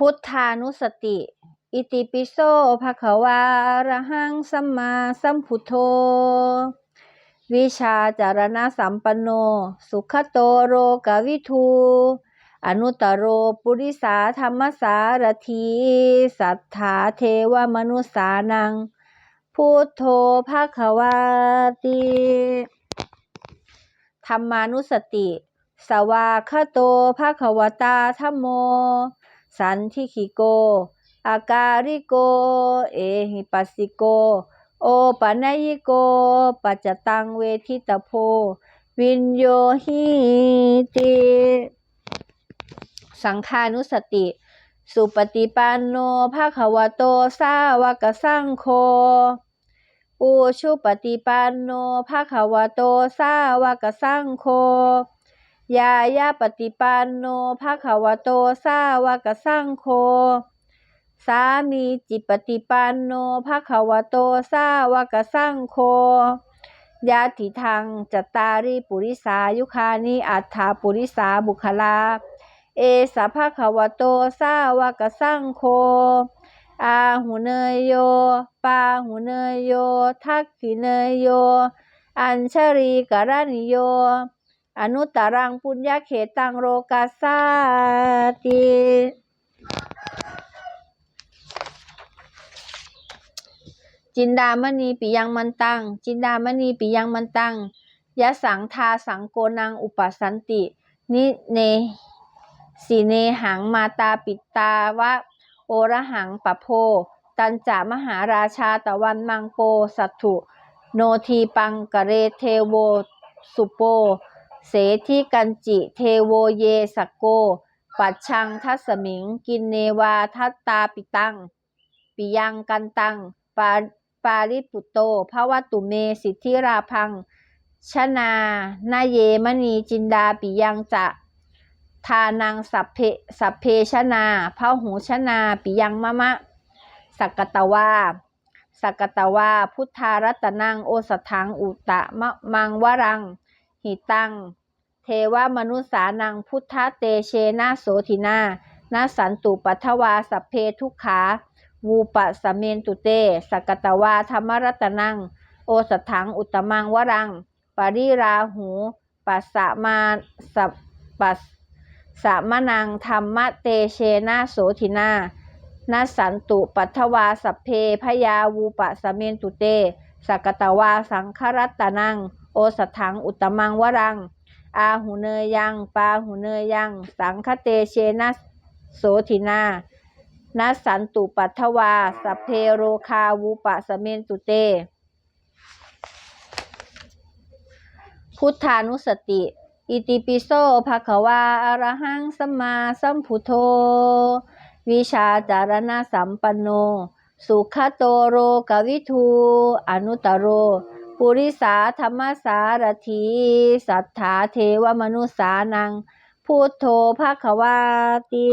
พุทธานุสติ อิติปิโสภะคะวาอะระหังสัมมาสัมพุทโธ วิชาจารณะสัมปันโน สุขโตโรกวิทูอนุตโรปุริสาธรรมสารถีสัทธาเทวมนุสานัง พุทโธภะคะวาติธรรมานุสติ สวาคโตภะคะวตาธัมโม สันทิขิโก อาการิโก เอหิปัสสิโก โอปัญญิโก ปัจจตังเวทิตโพ วินโยหิติ สังฆานุสติ สุปฏิปันโนภะควโตสาวกสังโฆปูชุปฏิปันโนภะควโตสาวกสังโฆ ยายาปฏิปันโนภะคะวะโตสาวกสังโฆสามีจิปฏิปันโนภะคะวะโตสาวกสังโฆยาติทังจตาริปุริสายุคานิอัฏฐาปุริสาบุคลา เอสะภะคะวะโตสาวกสังโฆอาหุเนยโย ปาหุเนยโย ทักขิเนยโย อัญชรีกรณิโย อนุตตรังปุญญาเขตังโรกัสสาติจินดามณีปิยังมันตัง จินดามณีปิยังมันตังยะสังทาสังโกนังอุปสันตินิเนสีเนหังมาตาปิตาวะ โอระหังปะโพ ตันจามหาราชาตะวันมังโป สัตถุ โนทีปังกะเรเทโว สุโป เสทิกันจิเทโวเยสโก ปัจชังทัสมิง กินเนวาทัตตาปิตัง ปิยังกันตัง ปาปาริปุตโตภวตุเมสิทธิราพัง ชนานาเยมณีจินดาปิยังจะทานังสัพเพสัพเพชนาพระหูชนาปิยังมะมะ สักกตวาสักกตวาพุทธารัตนังโอสถังอุตะมะมังวรังหิตัง เทวมนุสานังพุทธเตเชนะโสทินานาสันตุปัทวาสัพเพทุกขาวูปะสะเมนตุเตสักตวาธรรมรัตนัง โอสถังอุตมังวรัง ปริราหูปัสสะมาสัปัสสะมะนังธรรมเตเชนะโสทินานาสันตุปัทวาสัพเพพยาวูปะสะเมนตุเตสักตวาสังครัตตนัง โอสถังอุตมังวรัง อาหุเนยยังปาหุเนยยัง สังคเตเชนะโสทินานาสันตุปัทวา สัพเพโรคาวูปะสะเมนตุเต พุทธานุสติ อิติปิโสภะคะวาอะระหังสัมมาสัมพุทโธ วิชาจารณะสัมปันโน สุขโตโรกวิทู อนุตตโร ปุริสาธรรมสารถีสัทธาเทวมนุสานังพุทโธภะคะวาติ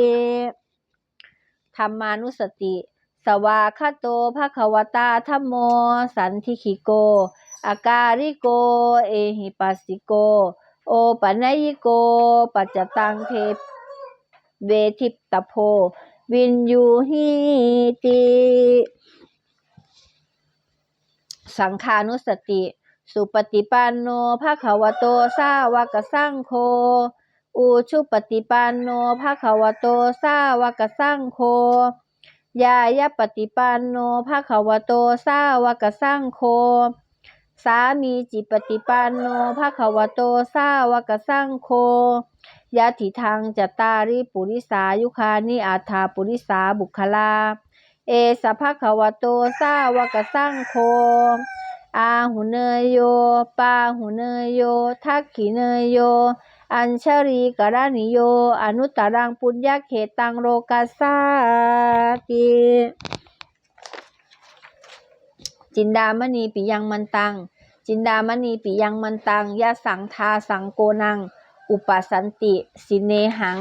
ธรรมานุสติ สวาคโตภะคะวตาธัมโม สันทิขิโก อาการิโก เอหิปัสสิโก โอปัญญิโก ปัจจตังเทเวทิตโพ วินยูหิติ สังฆานุสติ สุปฏิปันโนภะคะวะโตสาวกสังโฆอุชุปฏิปันโนภะคะวะโตสาวกสังโฆยายปฏิปันโนภะคะวะโตสาวกสังโฆสามีจิปฏิปันโนภะคะวะโตสาวกสังโฆยะถิทังจตาริปุริสายุคานิอัฏฐาปุริสาบุคลา เอสภะควโตสาวกสังโฆอาหุเนยโย ปาหุเนยโย ทักขิเนยโย อัญชรีกรณิโย อนุตตรังปุญญเขตังโรกัสสาติจินดามณีปิยังมันตัง จินดามณีปิยังมันตัง ยะสังทาสังโกนัง อุปสันติ สิเนหัง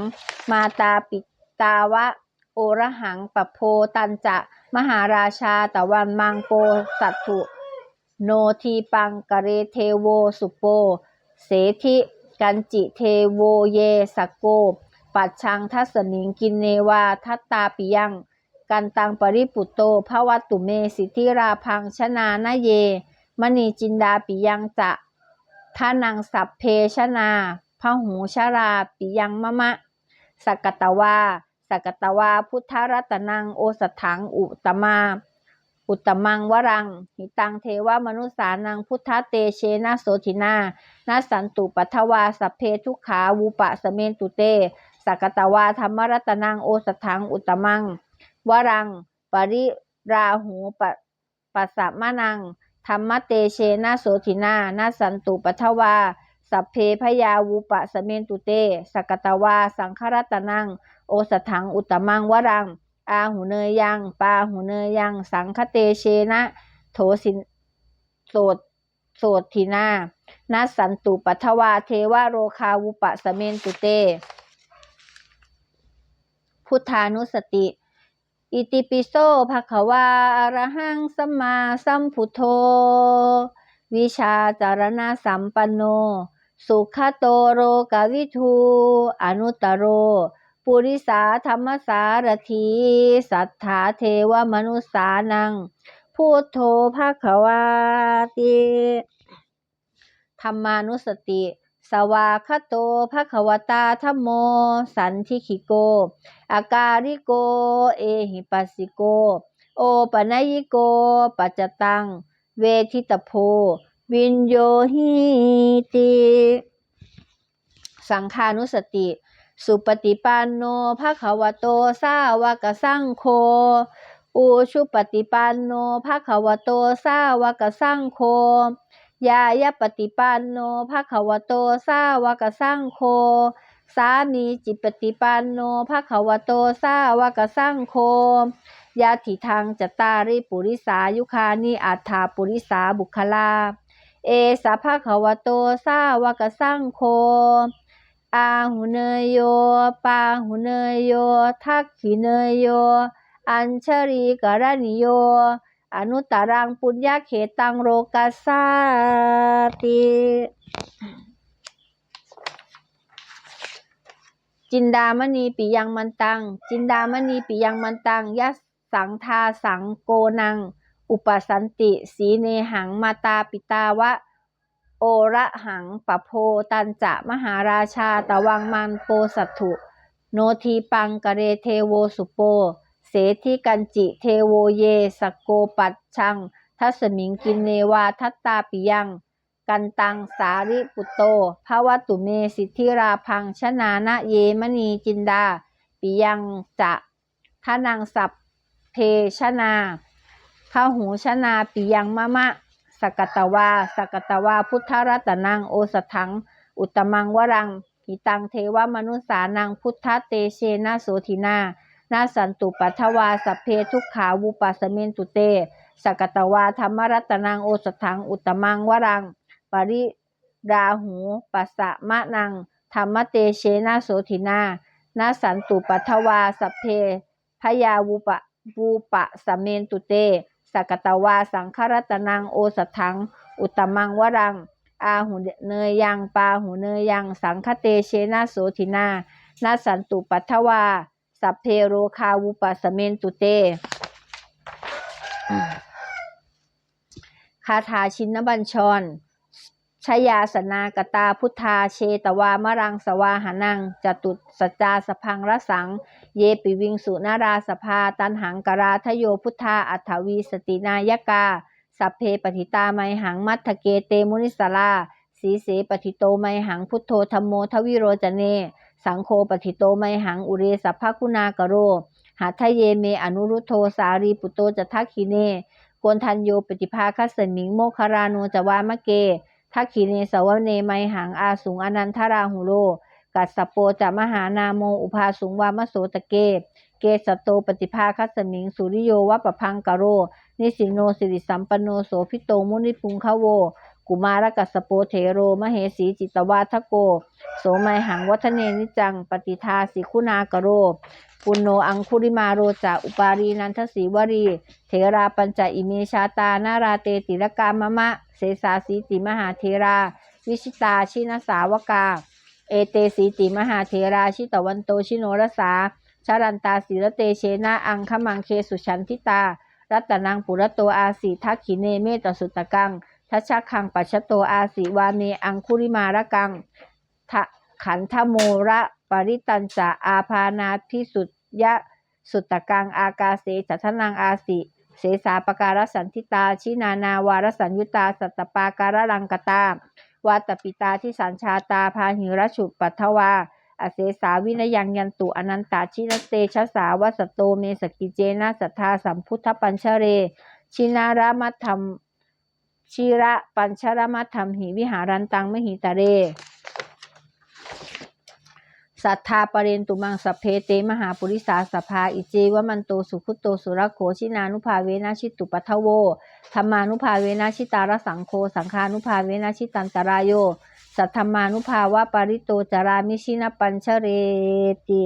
มาตาปิตาวะ โอระหังปะโพตันจะมหาราชาตะวันมังโปสัตถุโนทีปังกะเรเทโวสุโป เสธิกันจิเทโวเยสกโกปปัจชังทัสมิงกินเนวาทัตตาปิยัง กันตังปริปุตโตภวัตุเมสิทธิราพังชนานาเย มณีจินดาปิยังจะท่านังสัพเพชนาพหูชาราปิยังมะมะสกตวา สกตวาพุทธรัตนังโอสถังอุตมา อุตมังวรัง หิตังเทวมนุสานังพุทธเตเชนะโสธินานาสันตุปัทวาสัพเพทุขาวูปะสเมนตุเตสกตวาธรรมรัตนังโอสถังอุตมัง วรัง ปริราหูปปัสสะมะนังธรรมเตเชนะโสธินานาสันตุปัทวา สัพเพพยาวูปะสเมนตุเต สกตวา สังครัตนัง โอสถังอุตมังวรัง อาหูเนยยัง ปาหูเนยยัง สังคเตเชนะ โถสินโสดโสดทีนานัสสันตุปัทวาเทวโรคาวุปะสเมนตุเต พุทธานุสติอิติปิโสภะคะวาอะระหังสัมมาสัมพุทโธ วิชาจารณะสัมปันโน สุขโตโรกวิทูอนุตโร ปุริสาธรรมสารถีสัทธาเทวมนุสานังพุทโธภะควาติธรรมานุสติสวาคโตภะควตาธัมโม สันทิขิโก อาการิโก เอหิปัสสิโก โอปะนยิโก ปัจจตัง เวทิตโพ วินโยหิติสังฆานุสติ สุปฏิปันโนภะคะวะโตสาวกสังโฆอุชุปฏิปันโนภะคะวะโตสาวกสังโฆยายปฏิปันโนภะคะวะโตสาวกสังโฆสามีจิปฏิปันโนภะคะวะโตสาวกสังโฆยาถิทางจตาริปุริสายุคานิอัฏฐาปุริสาบุคลา เอสะภะคะวโตสาวกสังโฆอาหุเนยโย ปาหุเนยโย ทักขิเนยโย อัญชรีกรณิโย อนุตตรังปุญญาเขตังโรกัสสาติจินดามณีปิยังมันตัง จินดามณีปิยังมันตังยัสสังทาสังโกนัง อุปสันติ สีเนหังมาตาปิตาวะ โอระหังปะโพตันจะมหาราชาตะวังมันโปสัตถุ โนทีปังกะเรเทโวสุโป เสทิกันจิเทโวเยสกโกปัชชัง ทัสมิงกินเนวาทัตตาปิยัง กันตังสาริปุตโตภาวตุเมสิทธิราพังชนานะเยมณีจินดา ปิยังจะทานังสัพเพชนา ข้าหูชนาปิยังมะมะ สกตวา สกตวา พุทธรัตนัง โอสถัง อุตมังวรังหิตังเทวมนุสานัง พุทธเตเชนะโสธินานาสันตุปัทวาสัพเพทุกขาวุปัสเมนตุเต สกตวาธรรมรัตนัง โอสถัง อุตตมังวรัง ปริราหูปัสสะมะนัง ธรรมเตเชนะโสธินานาสันตุปัทวาสัพเพพยาวุปะวูปะสเมนตุเต สกตวาสังครัตนังโอสถัง อุตตมังวรัง อาหูเนยยังปาหูเนยยังสังคเตเชนะโสธินานาสันตุปัทวา สัพเพโรคาวุปสเมนตุเตคาถาชินบัญชร ชยาสนากตาพุทธาเชตวามรังสวาหานังจตุสจาสพังรสัง เยปิวิงสุนาราสภา ตันหังกราทโยพุทธาอัฏฐวีสตินายกา สัพเพปฏิตาไมหังมัทเกเตมุนิสลาสีเสปฏิโตไมหังพุทโธธรรมโมทวิโรจเน สังโฆปฏิโตไมหังอุเรสัพพคุณากโร หาทเยเมอนุรุโธสารีปุโตจะทักขิเนกวนทันโยปฏิภาคัสสมิงโมคาราโนจวามะเก ทักขีเนสวเนไมหังอาสุงอนันทราหุโร กัสสปโปจะมหานาโมอุภาสุงวามโสตเกเกสโตปฏิภาคัสมิงสุริโยวะปะพังกะโร นิสิโนสิริสัมปโนโสพิโตมุนิปุงคะโว กุมารกัสโปเทโร มเหสีจิตวาทโก โสไมหังวัฒเนนิจัง ปฏิทาสิคุณากโรปุณโนอังคุริมาโรจาอุปารีนันทสีวรี เทราปัญจอิเมชาตานาราเตติรกามะมะ เสสาสีติมหาเทรา วิชิตาชินสาวกาเอเอเตสีติมหาเทราชิตวันโตชิโนรสาชารันตาศิรเตเชนะอังคมังเคสุชันทิตา รัตนังปุระโตอาสีทักขิเนเมตสุตกัง ทัชคังปัชโตอาสีวาเมอังคุริมาระกังทะขันธโมระปริตันจะอาพานาพิสุทยะสุตะกังอากาเสจัทนังอาสิ เสสาปการสันทิตา ชินานาวารสัญยุตา สัตตปาการลังกตาวาตปิตาที่สัญชาตาพาหิรฉุปัทวาอเสสาวินยังยันตุอนันตาชินเตชะสาวัสโตเมสกิเจนะสัทธาสัมพุทธปัญชเร ชินารามัธรรม ชิระปัญชรมัธรรมหิวิหารันตังมหิตาเรสัทธาปเรนตุมังสพเพเตมหาปุริสาสภาอิเจวมันโตสุขุตโตสุรโขชินานุภาเวนะชิตุปัทโวธรรมานุภาเวนะชิตารสังโฆสังฆานุภาเวนะชิตันตรายโยสัทธรรมานุภาวะปริโตจารามิชินปัญชเรติ